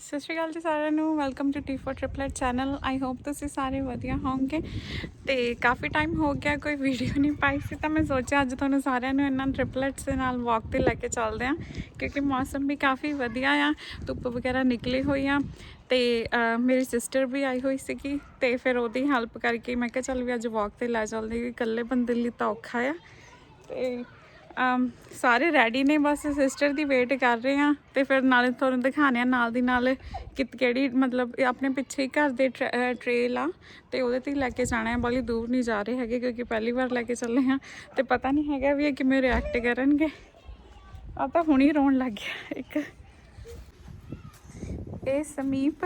ਸਤਿ ਸ਼੍ਰੀ ਅਕਾਲ ਜੀ ਸਾਰਿਆਂ ਨੂੰ welcome to T4 triplet channel I hope ਤੁਸੀਂ ਸਾਰੇ ਵਧੀਆ ਹੋਵੋਗੇ ਤੇ ਕਾਫੀ ਟਾਈਮ ਹੋ ਗਿਆ ਕੋਈ ਵੀਡੀਓ ਨਹੀਂ ਪਾਈ ਸੀ ਤਾਂ ਮੈਂ ਸੋਚਿਆ ਅੱਜ ਤੁਹਾਨੂੰ ਸਾਰਿਆਂ ਨੂੰ ਇਹਨਾਂ ਟ੍ਰਿਪਲੇਟਸ ਦੇ ਨਾਲ ਵਾਕ ਤੇ ਲੈ ਕੇ ਚੱਲਦੇ ਹਾਂ ਕਿਉਂਕਿ ਮੌਸਮ ਵੀ ਕਾਫੀ ਵਧੀਆ ਆ ਧੁੱਪ ਵਗੈਰਾ ਨਿਕਲੀ ਹੋਈ ਆ ਤੇ ਮੇਰੀ ਸਿਸਟਰ ਵੀ ਆਈ ਹੋਈ ਸੀਗੀ ਤੇ ਫਿਰ ਉਹਦੀ ਹੈਲਪ ਕਰਕੇ ਮੈਂ ਕਿਹਾ ਚੱਲ ਵੀ ਅੱਜ ਵਾਕ ਤੇ ਲੈ ਚੱਲਦੇ ਹਾਂ, ਇਕੱਲੇ ਬੰਦੇ ਲਈ ਤਾਂ ਔਖਾ ਆ ਤੇ ਸਾਰੇ ਰੈਡੀ ਨੇ, ਬਸ ਸਿਸਟਰ ਦੀ ਵੇਟ ਕਰ ਰਹੇ ਆ ਤੇ ਫਿਰ ਨਾਲੇ ਤੁਹਾਨੂੰ ਦਿਖਾਣੇ ਆ ਨਾਲ ਦੀ ਨਾਲ ਕਿ ਕਿਹੜੀ ਮਤਲਬ ਆਪਣੇ ਪਿੱਛੇ ਹੀ ਘਰ ਦੇ ਟ੍ਰੇਲ ਆ ਤੇ ਉਹਦੇ ਤੇ ਹੀ ਲੈ ਕੇ ਜਾਣਾ ਹੈ, ਬਾਲੀ ਦੂਰ ਨਹੀਂ ਜਾ ਰਹੇ ਹੈਗੇ ਕਿਉਂਕਿ ਪਹਿਲੀ ਵਾਰ ਲੈ ਕੇ ਚੱਲੇ ਆ ਤੇ ਪਤਾ ਨਹੀਂ ਹੈਗਾ ਵੀ ਇਹ ਕਿਵੇਂ ਰਿਐਕਟ ਕਰਨਗੇ। ਆ ਤਾਂ ਹੁਣੀ ਰੋਣ ਲੱਗ ਗਿਆ ਇੱਕ। ਇਹ ਸਮੀਪ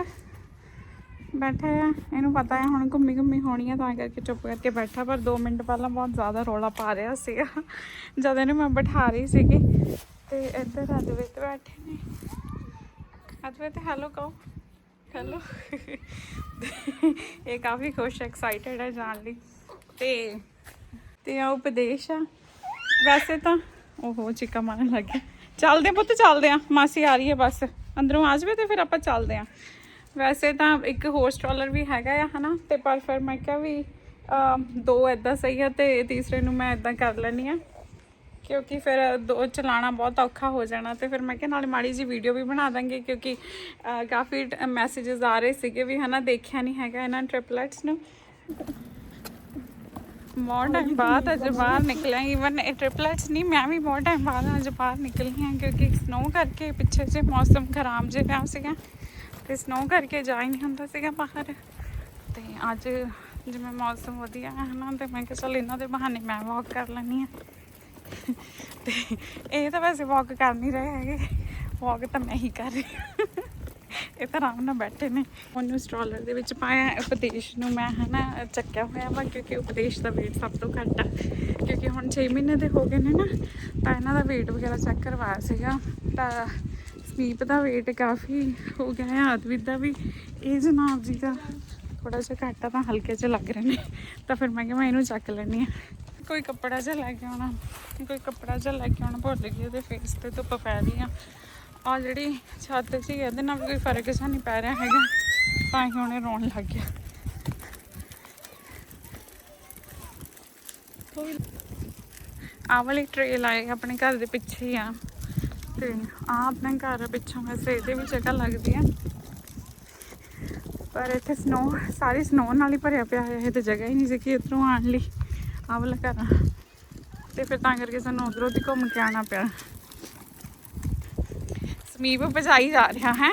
ਬੈਠਾ ਆ, ਇਹਨੂੰ ਪਤਾ ਹੈ ਹੁਣ ਘੁੰਮੀ ਘੁੰਮੀ ਹੋਣੀ ਆ, ਤਾਂ ਕਰਕੇ ਚੁੱਪ ਕਰਕੇ ਬੈਠਾ, ਪਰ 2 ਮਿੰਟ ਪਹਿਲਾਂ ਬਹੁਤ ਜ਼ਿਆਦਾ ਰੌਲਾ ਪਾ ਰਿਹਾ ਸੀਗਾ। ਜਦ ਇਹਨੂੰ ਮੈਂ ਬਿਠਾ ਰਹੀ ਸੀਗੀ, ਤੇ ਇੱਧਰ ਅਦਵਿਤ ਬੈਠੇ ਨੇ। ਅਦਵਿਤ ਹੈਲੋ ਕਹੋ। ਹੈਲੋ ਇਹ ਕਾਫੀ ਖੁਸ਼ ਐਕਸਾਈਟਡ ਹੈ ਜਾਣ ਲਈ। ਤੇ ਤੇ ਆ ਉਪਦੇਸ਼ ਆ। ਵੈਸੇ ਤਾਂ, ਓਹੋ, ਚਿੱਕਾ ਮਾਰਨ ਲੱਗ ਗਿਆ ਚੱਲਦੇ ਪੁੱਤ, ਚੱਲਦੇ ਆ। ਮਾਸੀ ਆ ਰਹੀ ਹੈ ਬਸ। ਅੰਦਰੋਂ ਆ ਜਾਵੇ ਤੇ ਫਿਰ ਆਪਾਂ ਚੱਲਦੇ ਆ। ਵੈਸੇ ਤਾਂ ਇੱਕ ਹੋਰ ਸਟ੍ਰੋਲਰ ਵੀ ਹੈਗਾ ਆ, ਹਨਾ? ਤੇ ਪਰ ਫਿਰ ਮੈਂ ਕਿਹਾ ਵੀ ਦੋ ਐਦਾਂ ਸਹੀ ਆ ਤੇ ਤੀਸਰੇ ਨੂੰ ਮੈਂ ਐਦਾਂ ਕਰ ਲੈਣੀ ਆ। ਕਿਉਂਕਿ ਫਿਰ ਦੋ ਚਲਾਣਾ ਬਹੁਤ ਔਖਾ ਹੋ ਜਾਣਾ ਤੇ ਫਿਰ ਮੈਂ ਕਿਹਾ ਨਾਲੇ ਮਾੜੀ ਜੀ ਵੀਡੀਓ ਵੀ ਬਣਾ ਦਾਂਗੇ ਕਿਉਂਕਿ ਕਾਫੀ ਮੈਸੇजेस ਆ ਰਹੇ ਸੀਗੇ ਵੀ, ਹਨਾ, ਦੇਖਿਆ ਨਹੀਂ ਹੈਗਾ ਇਹਨਾਂ ਟ੍ਰਿਪਲੈਟਸ ਨੂੰ। ਬਹੁਤ ਟਾਈਮ ਬਾਅਦ ਅੱਜ ਬਾਹਰ ਨਿਕਲਿਆ ਈਵਨ ਇਹ ਟ੍ਰਿਪਲੈਟਸ ਨਹੀਂ ਮੈਂ ਵੀ ਬਹੁਤ ਟਾਈਮ ਬਾਅਦ ਅੱਜ ਬਾਹਰ ਨਿਕਲੀ ਹਾਂ ਕਿਉਂਕਿ ਸਨੋ ਕਰਕੇ ਪਿੱਛੇ ਜੇ ਮੌਸਮ ਖਰਾਬ ਜਿਹਾ ਸੀਗਾ। ਤੇ ਸਨੋ ਕਰਕੇ ਜਾ ਹੀ ਨਹੀਂ ਹੁੰਦਾ ਸੀਗਾ ਬਾਹਰ। ਤੇ ਅੱਜ ਜਿਵੇਂ ਮੌਸਮ ਵਧੀਆ ਹੈ ਨਾ, ਤੇ ਮੈਂ ਕਿਹਾ ਚਲ ਇਹਨਾਂ ਦੇ ਬਹਾਨੇ ਮੈਂ ਵਾਕ ਕਰ ਲੈਣੀ ਆ ਤੇ ਇਹ ਤਾਂ ਵੈਸੇ ਵਾਕ ਕਰ ਨਹੀਂ ਰਹੇ ਹੈਗੇ। ਵਾਕ ਤਾਂ ਮੈਂ ਹੀ ਕਰ ਰਹੀ ਇਹ ਤਾਂ ਆਰਾਮ ਨਾਲ ਬੈਠੇ ਨੇ। ਉਹਨੂੰ ਸਟ੍ਰੋਲਰ ਦੇ ਵਿੱਚ ਪਾਇਆ, ਉਪਦੇਸ਼ ਨੂੰ ਮੈਂ ਹਨਾ ਚੱਕਿਆ ਹੋਇਆ ਵਾ, ਕਿਉਂਕਿ ਉਪਦੇਸ਼ ਦਾ weight ਸਭ ਤੋਂ ਘੱਟ ਆ। ਕਿਉਂਕਿ ਹੁਣ 6 ਮਹੀਨੇ ਦੇ ਹੋ ਗਏ ਨੇ ਨਾ, ਤਾਂ ਇਹਨਾਂ ਦਾ weight ਵਗੈਰਾ ਚੈੱਕ ਕਰਵਾਇਆ ਸੀਗਾ। ਤਾਂ ਸਮੀਪ ਦਾ weight ਕਾਫੀ ਹੋ ਗਿਆ ਹੈ ਆਦਵਿਤ ਦਾ ਵੀ। ਇਹ ਜਨਾਬ ਜੀ ਦਾ ਥੋੜਾ ਜਿਹਾ ਘੱਟ ਆ ਤਾਂ ਹਲਕੇ 'ਚ ਲੱਗ ਰਹੇ ਨੇ। ਤਾਂ ਫਿਰ ਮੈਂ ਕਿਹਾ ਮੈਂ ਇਹਨੂੰ ਚੱਕ ਲੈਣੀ ਆ ਕੋਈ ਕੱਪੜਾ ਜਿਹਾ ਲੈ ਕੇ ਆਉਣਾ, ਕੋਈ ਕੱਪੜਾ ਜਿਹਾ ਲੈ ਕੇ ਆਉਣਾ, ਭੁੱਲ ਗਈ ਉਹਦੇ ਫੇਸ ਤੇ ਧੁੱਪ ਪੈ ਰਹੀ ਆ। ਆ ਜਿਹੜੀ ਛੱਤ ਸੀ, ਇਹਦੇ ਨਾਲ ਵੀ ਕੋਈ ਫ਼ਰਕ ਜਿਹਾ ਨਹੀਂ ਪੈ ਰਿਹਾ ਹੈਗਾ। ਤਾਂ ਹੀ ਹੁਣ ਰੋਣ ਲੱਗ ਗਿਆ। ਆਹ ਵਾਲੀ ਟ੍ਰੇਲ ਆਏ ਆਪਣੇ ਘਰ ਦੇ ਪਿੱਛੇ ਹੀ ਆ। ਤੇ ਆ ਆਪਣਾ ਘਰ ਆ ਪਿੱਛੋਂ ਵੈਸੇ ਇਹਦੇ ਵੀ ਜਗ੍ਹਾ ਲੱਗਦੀ ਆ ਪਰ ਇੱਥੇ ਸਨੋ ਸਾਰੀ ਸਨੋ ਨਾਲ ਹੀ ਭਰਿਆ ਪਿਆ ਹੈ ਇਹ ਤੇ ਜਗ੍ਹਾ ਹੀ ਨਹੀਂ ਸੀ ਕਿ ਇੱਧਰੋਂ ਆਉਣ ਲਈ ਆਹ ਵਾਲਾ ਘਰ ਆ ਤੇ ਫਿਰ ਤਾਂ ਕਰਕੇ ਸਾਨੂੰ ਉਧਰੋਂ ਦੀ ਘੁੰਮ ਕੇ ਆਉਣਾ ਪਿਆ ਸਮੀਪ ਭਜਾਈ ਜਾ ਰਿਹਾ ਹੈ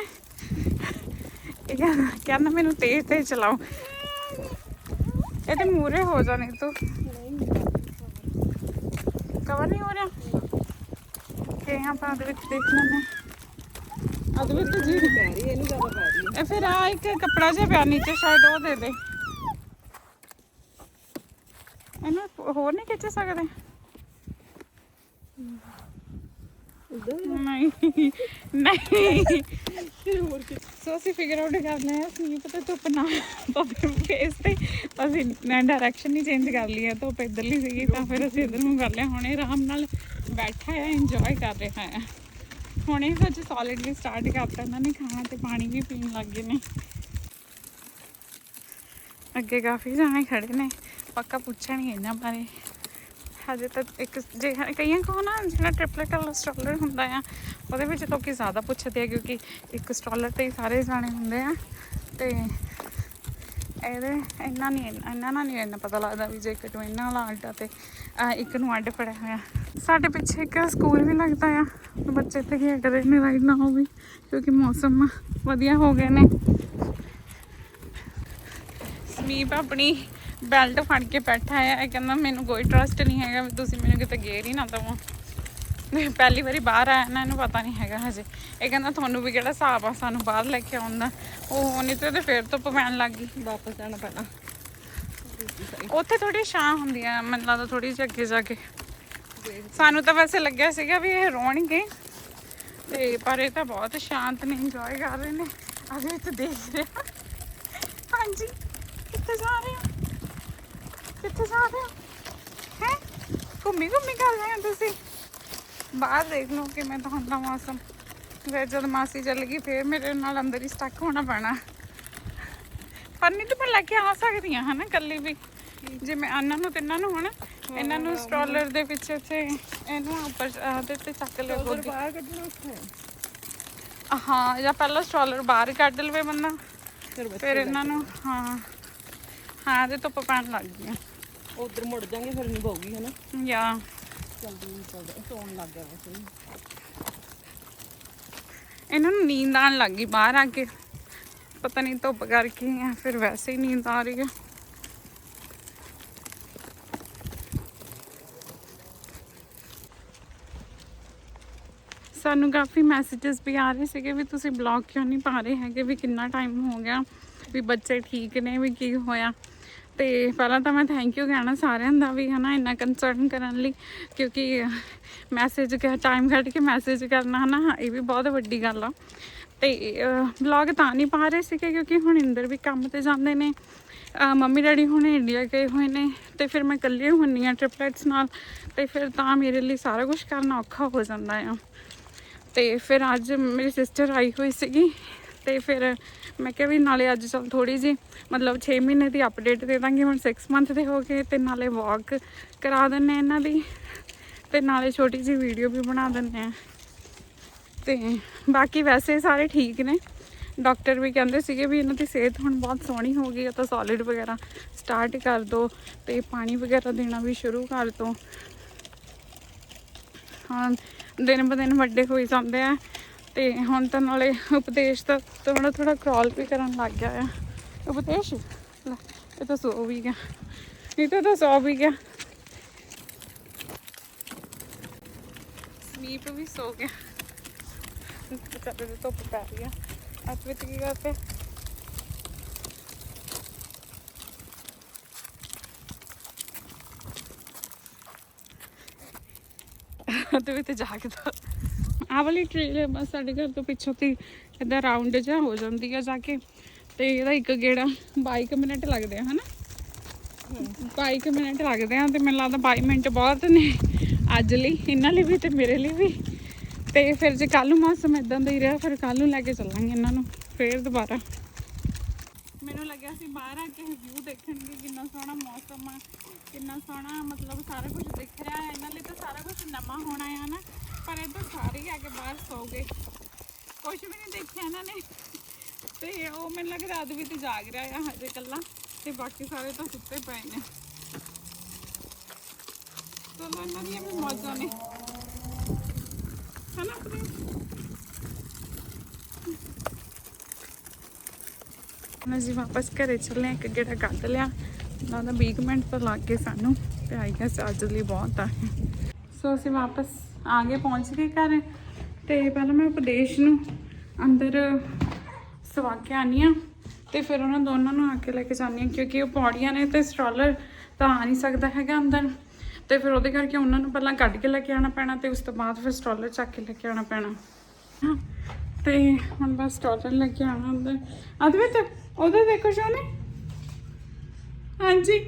ਇਹ ਕਹਿੰਦਾ ਕਹਿੰਦਾ ਮੈਨੂੰ ਤੇਜ਼ ਤੇਜ਼ ਚਲਾਓ ਇਹਦੇ ਮੂਰੇ ਹੋ ਜਾਣੇ ਤੂੰ ਕਵਰ ਨਹੀਂ ਹੋ ਰਿਹਾ ਕਿ ਆਪਾਂ ਉਹਦੇ ਵਿੱਚ ਦੇਖ ਲੈਂਦੇ ਉਹਦੇ ਵਿੱਚ ਜੀ ਪੈ ਰਹੀ ਇਹਨੂੰ ਜ਼ਿਆਦਾ ਪੈ ਰਹੀ ਹੈ। ਫਿਰ ਆ ਇੱਕ ਕੱਪੜਾ ਜਿਹਾ ਪਿਆ ਨੀਚੇ ਸ਼ਾਇਦ ਉਹ ਦੇ ਦੇ। ਇਹਨੂੰ ਹੋਰ ਨਹੀਂ ਖਿੱਚ ਸਕਦੇ? ਨਹੀਂ ਨਹੀਂ। ਹੋਰ ਕੀ। ਸੋ ਅਸੀਂ ਫਿਗਰ ਆਊਟ ਕਰਨਾ ਹੈ ਅਸੀਂ ਪਤਾ ਧੁੱਪ ਨਾ ਪਵੇ ਫੇਸ ਤੇ। ਅਸੀਂ ਡਾਇਰੈਕਸ਼ਨ ਹੀ ਚੇਂਜ ਕਰ ਲਈ ਹੈ ਧੁੱਪ ਇੱਧਰਲੀ ਸੀਗੀ ਤਾਂ ਫਿਰ ਅਸੀਂ ਇੱਧਰ ਨੂੰ ਕਰ ਲਿਆ। ਹੁਣ ਆਰਾਮ ਨਾਲ ਬੈਠਾ ਹੈ ਇੰਜੋਏ ਕਰ ਰਿਹਾ ਹੈ ਹੁਣੇ ਕੁਝ ਸੋਲਿਡ ਸਟਾਰਟ ਕਰਤਾ ਇਹਨਾਂ ਨੇ, ਖਾਣਾ ਤੇ ਪਾਣੀ ਵੀ ਪੀਣ ਲੱਗ ਗਏ ਨੇ। ਅੱਗੇ ਕਾਫੀ ਜਾਣੇ ਖੜੇ ਨੇ, ਪੱਕਾ ਪੁੱਛਣਗੇ ਇਹਨਾਂ ਬਾਰੇ। ਹਜੇ ਤਾਂ ਇੱਕ ਜੇ ਕਈਆਂ ਕੋ ਨਾ ਜਿਹੜਾ ਟ੍ਰਿਪਲੇਟ ਵਾਲਾ ਸਟ੍ਰੋਲਰ ਹੁੰਦਾ ਆ, ਉਹਦੇ ਵਿੱਚ ਲੋਕੀ ਜ਼ਿਆਦਾ ਪੁੱਛਦੇ ਆ, ਕਿਉਂਕਿ ਇੱਕ ਸਟ੍ਰੋਲਰ ਤੇ ਹੀ ਸਾਰੇ ਜਾਣੇ ਹੁੰਦੇ ਆ। ਤੇ ਇਹਦੇ ਇੰਨਾ ਨਹੀਂ ਇਹਨਾਂ ਨਾਲ ਨਹੀਂ ਇੰਨਾ ਪਤਾ ਲੱਗਦਾ ਵੀ ਜੇ ਇੱਕ ਟਵਿਨਾਂ ਵਾਲਾ ਆਲਟਾ ਤੇ ਅਹ, ਇੱਕ ਨੂੰ ਅੱਡ ਫੜਿਆ ਹੋਇਆ। ਸਾਡੇ ਪਿੱਛੇ ਇੱਕ ਸਕੂਲ ਵੀ ਲੱਗਦਾ ਆ। ਬੱਚੇ ਇੱਥੇ ਖੇਡਦੇ ਨੇ ਰਾਈਟ ਨਾ ਹੋਵੇ ਕਿਉਂਕਿ ਮੌਸਮ ਵਧੀਆ ਹੋ ਗਏ ਨੇ। ਸਮੀਪ ਆਪਣੀ ਬੈਲਟ ਫੜ ਕੇ ਬੈਠਾ ਆ। ਇਹ ਕਹਿੰਦਾ ਮੈਨੂੰ ਕੋਈ ਟਰਸਟ ਨਹੀਂ ਹੈਗਾ ਵੀ ਤੁਸੀਂ ਮੈਨੂੰ ਕਿਤੇ ਗੇਰ ਹੀ ਨਾ ਦਵੋ। ਪਹਿਲੀ ਵਾਰੀ ਬਾਹਰ ਆਇਆ ਨਾ ਇਹਨੂੰ ਪਤਾ ਨਹੀਂ ਹੈਗਾ ਹਜੇ। ਇਹ ਕਹਿੰਦਾ ਤੁਹਾਨੂੰ ਵੀ ਕਿਹੜਾ ਹਿਸਾਬ ਆ ਸਾਨੂੰ ਬਾਹਰ ਲੈ ਕੇ ਆਉਂਦਾ ਉਹ ਨਹੀਂ ਤੇ ਉਹਦੇ ਫੇਰ ਤੋਂ ਪੈਣ ਲੱਗ ਗਈ। ਵਾਪਸ ਜਾਣਾ ਪੈਣਾ। ਉੱਥੇ ਥੋੜੀ ਛਾਂ ਹੁੰਦੀ ਆ ਮੈਨੂੰ ਲੱਗਦਾ ਥੋੜੀ ਜਿਹੀ ਅੱਗੇ ਜਾ ਕੇ। ਸਾਨੂੰ ਤਾਂ ਵੈਸੇ ਲੱਗਿਆ ਸੀਗਾ ਵੀ ਇਹ ਰੋਣਗੇ। ਤੇ ਪਰ ਇਹ ਤਾਂ ਬਹੁਤ ਸ਼ਾਂਤ ਨੇ ਇੰਜੋਏ ਕਰ ਰਹੇ ਨੇ। ਅਜੇ ਤੇ ਦੇਖ ਰਿਹਾ ਹਾਂਜੀ ਕਿੱਥੇ ਜਾ ਰਹੇ ਹੋ? ਕਿੱਥੇ ਜਾ ਰਹੇ ਹੋ? ਹੈ? ਘੁੰਮੀ ਘੁੰਮੀ ਕਰ ਰਹੇ ਹੋ ਤੁਸੀਂ? ਬਾਹਰ ਦੇਖ ਲਓ ਕਿਵੇਂ ਤਾਂ ਹੁੰਦਾ ਮੌਸਮ। ਫਿਰ ਜਦ ਮਾਸੀ ਚੱਲ ਗਈ ਫਿਰ ਮੇਰੇ ਨਾਲ ਅੰਦਰ ਹੀ ਸਟਕ ਹੋਣਾ ਪੈਣਾ। ਪਰ ਨਹੀਂ ਤਾਂ ਮੈਂ ਲੈ ਕੇ ਆ ਸਕਦੀ ਹਾਂ ਹਨਾ ਕੱਲੀ ਵੀ। ਜਿਵੇਂ ਇਹਨਾਂ ਨੂੰ ਤਿੰਨਾਂ ਨੂੰ ਹਨਾ ਇਹਨਾਂ ਨੂੰ ਸਟ੍ਰੋਲਰ ਦੇ ਪਿੱਛੇ ਤੇ ਇਹਨੂੰ ਉੱਪਰ ਉਹਦੇ ਤੇ ਚੱਕ ਉਧਰ ਗੋਦੀ ਬਾਹਰ ਕੱਢਣਾ ਔਖਾ ਹੈ ਜਾਂ ਪਹਿਲਾਂ ਸਟ੍ਰੋਲਰ ਬਾਹਰ ਕੱਢ ਲਵੇ ਬੰਦਾ। ਫਿਰ ਇਹਨਾਂ ਨੂੰ ਹਾਂ। ਹਾਂ ਤੇ ਧੁੱਪ ਪੈਣ ਲੱਗ ਗਈ ਉਧਰ ਮੁੜ ਜਾਾਂਗੇ ਫਿਰ ਨਹੀਂ ਪਾਉਗੀ ਹਨਾ? ਯਾ ਜਲਦੀ ਨਹੀਂ ਚੱਲਦਾ ਸੌਣ ਲੱਗ ਗਿਆ ਵੈਸੇ ਹੀ। ਇਹਨਾਂ ਨੂੰ ਨੀਂਦ ਆਣ ਲੱਗ ਗਈ ਬਾਹਰ ਆ ਕੇ ਪਤਾ ਨਹੀਂ ਧੁੱਪ ਕਰਕੇ ਜਾਂ ਫਿਰ ਵੈਸੇ ਹੀ ਨੀਂਦ ਆ ਰਹੀ ਹੈ ਸਾਨੂੰ ਕਾਫੀ ਮੈਸੇजेस ਵੀ ਆ ਰਹੇ ਸੀਗੇ ਵੀ ਤੁਸੀਂ ਬਲੌਗ ਕਿਉਂ ਨਹੀਂ ਪਾ ਰਹੇ ਹੈਗੇ? ਵੀ ਕਿੰਨਾ ਟਾਈਮ ਹੋ ਗਿਆ? ਵੀ ਬੱਚੇ ਠੀਕ ਨੇ? ਵੀ ਕੀ ਹੋਇਆ? ਤੇ ਪਹਿਲਾਂ ਤਾਂ ਮੈਂ ਥੈਂਕ ਯੂ ਕਹਿਣਾ ਸਾਰਿਆਂ ਦਾ ਵੀ ਹਨਾ ਇੰਨਾ ਕੰਸਰਨ ਕਰਨ ਲਈ, ਕਿਉਂਕਿ ਮੈਸੇਜ ਕਿ ਟਾਈਮ ਕੱਢ ਕੇ ਮੈਸੇਜ ਕਰਨਾ ਹਨਾ, ਇਹ ਵੀ ਬਹੁਤ ਵੱਡੀ ਗੱਲ ਆ। ਤੇ ਵਲੌਗ ਤਾਂ ਨਹੀਂ ਪਾ ਰਹੇ ਸੀਗੇ ਕਿਉਂਕਿ ਹੁਣ ਇੰਦਰ ਵੀ ਕੰਮ ਤੇ ਜਾਂਦੇ ਨੇ। ਮੰਮੀ ਡੈਡੀ ਹੁਣ ਇੰਡੀਆ ਗਏ ਹੋਏ ਨੇ ਤੇ ਫਿਰ ਮੈਂ ਇਕੱਲੀ ਹੁੰਨੀ ਆ ਟ੍ਰਿਪਲੇਟਸ ਨਾਲ, ਤੇ ਫਿਰ ਤਾਂ ਮੇਰੇ ਲਈ ਸਾਰਾ ਕੁਝ ਕਰਨਾ ਔਖਾ ਹੋ ਜਾਂਦਾ ਆ। ਤੇ ਫਿਰ ਅੱਜ ਮੇਰੀ ਸਿਸਟਰ ਆਈ ਹੋਈ ਸੀਗੀ ਤੇ ਫਿਰ ਮੈਂ ਕਿਹਾ ਵੀ ਨਾਲੇ ਅੱਜ ਚਲ ਥੋੜੀ ਜੀ ਮਤਲਬ 6 ਮਹੀਨੇ ਦੀ ਅਪਡੇਟ ਦੇ ਦਾਂਗੀ, ਹੁਣ 6 ਮੰਥ ਦੇ ਹੋ ਗਏ ਤੇ ਨਾਲੇ ਵਾਕ ਕਰਾ ਦਿੰਨੇ ਇਹਨਾਂ ਦੀ ਤੇ ਨਾਲੇ ਛੋਟੀ ਜੀ ਵੀਡੀਓ ਵੀ ਬਣਾ ਦਿੰਨੇ ਆ ਤੇ ਬਾਕੀ ਵੈਸੇ ਸਾਰੇ ਠੀਕ ਨੇ। ਡਾਕਟਰ ਵੀ ਕਹਿੰਦੇ ਸੀਗੇ ਵੀ ਇਹਨਾਂ ਦੀ ਸਿਹਤ ਹੁਣ ਬਹੁਤ ਸੋਹਣੀ ਹੋ ਗਈ ਹੈ ਤਾਂ ਸੋਲਿਡ ਵਗੈਰਾ ਸਟਾਰਟ ਕਰ ਦੋ ਤੇ ਪਾਣੀ ਵਗੈਰਾ ਦੇਣਾ ਵੀ ਸ਼ੁਰੂ ਕਰ ਦੋ। ਹਾਂ, ਦਿਨ ਬ ਦਿਨ ਵੱਡੇ ਹੋਈ ਜਾਂਦੇ ਆ। ਤੇ ਹੁਣ ਤਾਂ ਨਾਲੇ ਉਪਦੇਸ਼ ਤਾਂ ਥੋੜਾ ਥੋੜਾ ਕ੍ਰਾਲ ਵੀ ਕਰਨ ਲੱਗ ਗਿਆ ਆ। ਉਪਦੇਸ਼? ਇਹ ਤਾਂ ਸੋ ਵੀ ਗਿਆ। ਇਹ ਤਾਂ ਤਾਂ ਸੋ ਵੀ ਗਿਆ। ਸਮੀਪ ਵੀ ਸੋ ਗਿਆ। ਵਿਚਾਰੇ ਦੇ ਧੁੱਪ ਪੈ ਰਹੀ ਆ। ਅੱਜ ਵਿੱਚ ਕੀ ਕਰਦੇ ਤੇ? ਵੀ ਤੇ ਜਾਗਦਾ ਆਹ ਵਾਲੀ ਟ੍ਰੇਲ ਬਸ ਸਾਡੇ ਘਰ ਤੋਂ ਪਿੱਛੋਂ ਦੀ ਇਦਾਂ ਰਾਉਂਡ ਜਿਹਾ ਹੋ ਜਾਂਦੀ ਆ ਜਾ ਕੇ। ਤੇ ਇਹਦਾ ਇੱਕ ਗੇੜਾ 22 ਮਿੰਟ ਲੱਗਦੇ ਆ, ਹਨਾ? 22 ਮਿੰਟ ਲੱਗਦੇ ਆ ਤੇ ਮੈਨੂੰ ਲੱਗਦਾ 22 ਮਿੰਟ ਬਹੁਤ ਨੇ ਅੱਜ ਲਈ, ਇਹਨਾਂ ਲਈ ਵੀ ਤੇ ਮੇਰੇ ਲਈ ਵੀ। ਤੇ ਫਿਰ ਜੇ ਕੱਲ ਨੂੰ ਮੌਸਮ ਇਦਾਂ ਦਾ ਹੀ ਰਿਹਾ, ਫਿਰ ਕੱਲ ਨੂੰ ਲੈ ਕੇ ਚੱਲਾਂਗੇ ਇਹਨਾਂ ਨੂੰ, ਫੇਰ ਦੁਬਾਰਾ। ਮੈਨੂੰ ਲੱਗਿਆ ਸੀ ਬਾਹਰ ਆ ਕੇ ਵਿਊ ਦੇਖਣਗੇ ਕਿੰਨਾ ਸੋਹਣਾ ਮੌਸਮ ਆ, ਕਿੰਨਾ ਸੋਹਣਾ ਮਤਲਬ ਸਾਰਾ ਕੁਝ ਦਿਖ ਰਿਹਾ ਹੈ। ਇਹਨਾਂ ਲਈ ਤਾਂ ਸਾਰਾ ਕੁਝ ਨਵਾਂ ਹੋਣਾ ਹੈ ਨਾ ਪਰ ਇਹ ਤਾਂ ਸਾਰੇ ਆ ਕੇ ਬਾਹਰ ਸੌ ਗਏ। ਕੁਝ ਵੀ ਨਹੀਂ ਦੇਖਿਆ ਇਹਨਾਂ ਨੇ। ਤੇ ਉਹ ਮੈਨੂੰ ਲੱਗਦਾ ਆਦ ਵੀ ਤੇ ਜਾਗ ਰਿਹਾ ਆ ਹਜੇ ਇਕੱਲਾ। ਤੇ ਬਾਕੀ ਸਾਰੇ ਤਾਂ ਸੁੱਤੇ ਪਏ ਨੇ। ਚਲੋ, ਇਹਨਾਂ ਦੀਆਂ ਵੀ ਮੌਜਾਂ ਨੇ। ਹਨਾ ਪ੍ਰਿੰਸ ਅਸੀਂ ਵਾਪਸ ਘਰੇ ਚੱਲੇ ਇੱਕ ਗੇੜਾ ਕੱਢ ਲਿਆ। ਲੱਗਦਾ 20 ਮਿੰਟ ਤਾਂ ਲੱਗ ਗਏ ਸਾਨੂੰ। ਤੇ ਆਈ ਗੈਸ ਅੱਜ ਲਈ ਬਹੁਤ ਆ। ਸੋ ਅਸੀਂ ਵਾਪਸ ਆ ਗਏ ਪਹੁੰਚ ਗਏ ਘਰ। ਤੇ ਪਹਿਲਾਂ ਮੈਂ ਉਪਦੇਸ਼ ਨੂੰ ਅੰਦਰ ਸਵਾ ਕੇ ਆਨੀ ਆ ਤੇ ਫਿਰ ਉਹਨਾਂ ਦੋਨਾਂ ਨੂੰ ਆ ਕੇ ਲੈ ਕੇ ਜਾਂਦੀ ਹਾਂ ਕਿਉਂਕਿ ਉਹ ਪੌੜੀਆਂ ਨੇ ਤੇ ਸਟ੍ਰੋਲਰ ਤਾਂ ਆ ਨਹੀਂ ਸਕਦਾ ਹੈਗਾ ਅੰਦਰ। ਤੇ ਫਿਰ ਉਹਦੇ ਕਰਕੇ ਉਹਨਾਂ ਨੂੰ ਪਹਿਲਾਂ ਕੱਢ ਕੇ ਲੈ ਕੇ ਆਉਣਾ ਪੈਣਾ ਤੇ ਉਸ ਤੋਂ ਬਾਅਦ ਫਿਰ ਸਟ੍ਰੋਲਰ ਚੱਕ ਕੇ ਲੈ ਕੇ ਆਉਣਾ ਪੈਣਾ। ਹਾਂ, ਤੇ ਹੁਣ ਬਸ ਸਟ੍ਰੋਲਰ ਲੈ ਕੇ ਆਉਣਾ ਅੰਦਰ। ਅਦ ਵਿੱਚ ਉਹਦੇ ਦੇਖੋ ਸ਼ੋਨੇ। ਹਾਂਜੀ।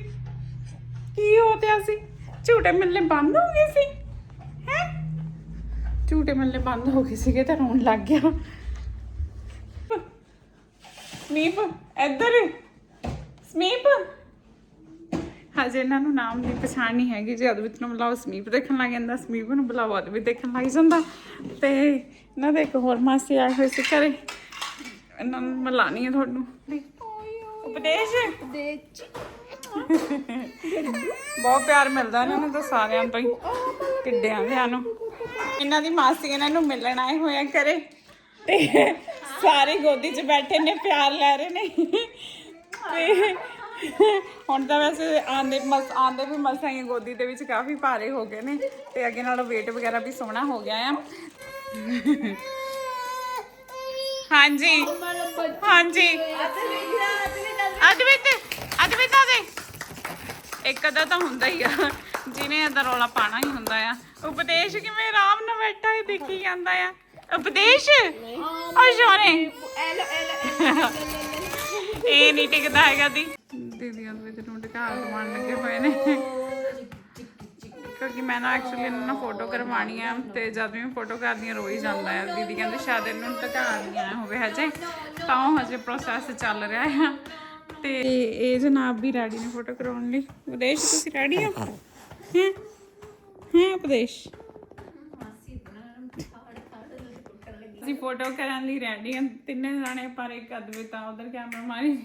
ਕੀ ਹੋ ਗਿਆ ਸੀ? ਝੂਟੇ ਮਿਲਨੇ ਬੰਦ ਹੋ ਗਏ ਸੀ? ਝੂਟੇ ਮਿਲਨੇ ਬੰਦ ਹੋ ਗਏ ਸੀਗੇ ਤਾਂ ਰੋਣ ਲੱਗ ਗਿਆ। ਸਮੀਪ ਇੱਧਰ। ਸਮੀਪ। ਹਜੇ ਇਹਨਾਂ ਨੂੰ ਨਾਮ ਦੀ ਪਛਾਣ ਨਹੀਂ ਹੈਗੀ ਜੇ ਅਦਵਿਤ ਨੂੰ ਬੁਲਾਓ ਸਮੀਪ ਦੇਖਣ ਲੱਗ ਜਾਂਦਾ ਸਮੀਪ ਨੂੰ ਬੁਲਾਓ ਅਦਵਿਤ ਦੇਖਣ ਲੱਗ ਜਾਂਦਾ। ਤੇ ਇਹਨਾਂ ਦੇ ਇੱਕ ਹੋਰ ਮਾਸੀ ਆਏ ਹੋਏ ਸੀ ਘਰੇ। ਇਹਨਾਂ ਨੂੰ ਮਿਲਾਣੀ ਹੈ ਤੁਹਾਨੂੰ। ਉਪਦੇਸ਼। ਬਹੁਤ ਪਿਆਰ ਮਿਲਦਾ ਇਹਨਾਂ ਨੂੰ ਤਾਂ ਸਾਰਿਆਂ ਤੋਂ ਹੀ, ਕਿੱਡਿਆਂ ਵਿਆਂ ਨੂੰ ਇਹਨਾਂ ਦੀ ਮਾਸੀ ਇਹਨਾਂ ਨੂੰ ਮਿਲਣ ਆਏ ਹੋਏ ਆ ਘਰੇ। ਤੇ ਸਾਰੇ ਗੋਦੀ 'ਚ ਬੈਠੇ ਨੇ, ਪਿਆਰ ਲੈ ਰਹੇ ਨੇ। ਤੇ ਹੁਣ ਤਾਂ ਵੈਸੇ ਆਂਦੇ, ਮਸ, ਆਂਦੇ ਵੀ ਮਸਾਂ ਹੀ ਗੋਦੀ ਦੇ ਵਿੱਚ ਕਾਫੀ ਭਾਰੇ ਹੋ ਗਏ ਨੇ। ਤੇ ਅੱਗੇ ਨਾਲੋਂ weight ਵਗੈਰਾ ਵੀ ਸੋਹਣਾ ਹੋ ਗਿਆ ਆ। ਹਾਂਜੀ। ਹਾਂਜੀ ਅਦਵਿਤ ਅਦਵਿਤ ਆ ਦੇ ਅੱਧਾ ਤਾਂ ਹੁੰਦਾ ਹੀ ਆ। ਜਿਹਨੇ ਅਦਰ ਰੌਲਾ ਪਾਣਾ ਹੀ ਹੁੰਦਾ ਆ। ਉਪਦੇਸ਼ ਕਿਵੇਂ ਆਰਾਮ ਨਾਲ ਬੈਠਾ ਹੀ ਦੇਖੀ ਜਾਂਦਾ ਆ। ਉਪਦੇਸ਼? ਓ ਸ਼ੋਨੇ ਇਹ ਨਹੀਂ ਟਿਕਦਾ ਹੈਗਾ ਦੀ। ਦੀਦੀ ਅਦਵਿਤ ਨੂੰ ਢਕਾ ਕਮਾਣ ਲੱਗੇ ਹੋਏ ਨੇ। ਕਿਉਂਕਿ ਮੈਂ ਨਾ ਐਕਚੁਅਲੀ ਇਹਨਾਂ ਨਾਲ ਫੋਟੋ ਕਰਵਾਉਣੀ ਆ ਤੇ ਜਦ ਵੀ ਮੈਂ ਫੋਟੋ ਕਰਦੀ ਆ ਰੋਈ ਜਾਂਦਾ ਹੈ ਦੀਦੀ ਕਹਿੰਦੇ ਸ਼ਾਇਦ ਇਹਨੂੰ ਟਕਾ ਨਹੀਂ ਆਇਆ ਹੋਵੇ ਹਜੇ। ਤਾਂ ਹਜੇ ਪ੍ਰੋਸੈਸ ਚੱਲ ਰਿਹਾ ਹੈ ਤੇ ਇਹ ਜਨਾਬ ਵੀ ਰੈਡੀ ਨੇ ਫੋਟੋ ਕਰਾਉਣ ਲਈ। ਉਦੇਸ਼ ਤੁਸੀਂ ਰੈਡੀ ਹੋ? ਹੈ? ਹੈ ਉਪਦੇਸ਼? ਅਸੀਂ ਫੋਟੋ ਕਰਨ ਲਈ ਰੈਡੀ ਹਾਂ। ਤਿੰਨੇ ਜਾਣੇ ਪਰ ਇੱਕ ਅਦਵਿਤਾ ਉਧਰ ਕੈਮਰਾ ਮਾਰੀ।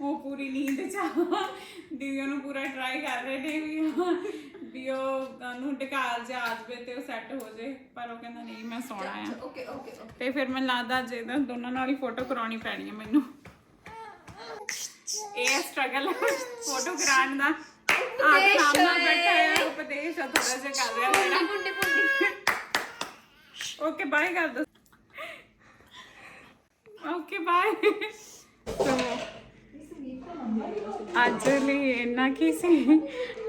ਉਹ ਪੂਰੀ ਨੀਂਦ ਚ ਆ। ਦੀਦੀ ਉਹਨੂੰ ਪੂਰਾ ਟਰਾਈ ਕਰ ਰਹੇ ਨੇ ਵੀ ਵੀ ਉਹ ਨੂੰ ਟਿਕਾਲ ਜਾ ਆਜਵੇ ਤੇ ਉਹ ਸੈੱਟ ਹੋ ਜੇ। ਪਰ ਉਹ ਕਹਿੰਦਾ ਨਹੀਂ ਮੈਂ ਸੋਣਾ ਆ। ਓਕੇ ਓਕੇ ਤੇ ਫਿਰ ਮੈਨੂੰ ਲੱਗਦਾ ਜੇ ਤਾਂ ਦੋਨਾਂ ਨਾਲ ਹੀ ਫੋਟੋ ਕਰਾਉਣੀ ਪੈਣੀ ਹੈ ਮੈਨੂੰ। ਇਹ ਸਟਰਗਲ ਫੋਟੋ ਕਰਾਉਣ ਦਾ। ਆਪ ਸਾਹਮਣੇ ਬੈਠਾ ਹੈ ਉਪਦੇਸ਼ ਆ ਥੋੜਾ ਜਿਹਾ ਕਰ ਰਿਹਾ ਮੇਰਾ ਪੁੰਡੀ ਪੁੰਡੀ। ਓਕੇ ਬਾਏ ਕਰ ਦੋ। ਓਕੇ ਬਾਏ ਅੱਜ ਲਈ ਇੰਨਾ ਕੀ ਸੀ?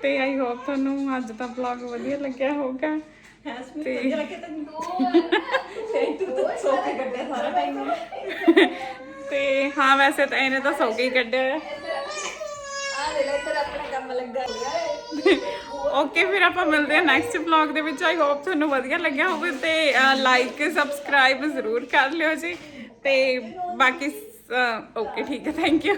ਤੇ ਆਈ ਹੋਪ ਤੁਹਾਨੂੰ ਅੱਜ ਦਾ ਵਲੌਗ ਵਧੀਆ ਲੱਗਿਆ ਹੋਊਗਾ। ਤੇ ਤੇ ਹਾਂ ਵੈਸੇ ਤਾਂ ਇਹਨੇ ਤਾਂ ਸੌ ਕੇ ਹੀ ਕੱਢਿਆ ਆ ਲੈ ਲੈ ਤੇਰਾ ਆਪਣਾ ਕੰਮ ਲੱਗਾ ਲਿਆ ਓਕੇ ਫਿਰ ਆਪਾਂ ਮਿਲਦੇ ਹਾਂ ਨੈਕਸਟ ਵਲੌਗ ਦੇ ਵਿੱਚ। ਆਈ ਹੋਪ ਤੁਹਾਨੂੰ ਵਧੀਆ ਲੱਗਿਆ ਹੋਵੇ ਤੇ ਲਾਈਕ ਸਬਸਕ੍ਰਾਈਬ ਜ਼ਰੂਰ ਕਰ ਲਿਓ ਜੀ। ਤੇ ਬਾਕੀ ਓਕੇ ਠੀਕ ਹੈ ਥੈਂਕ ਯੂ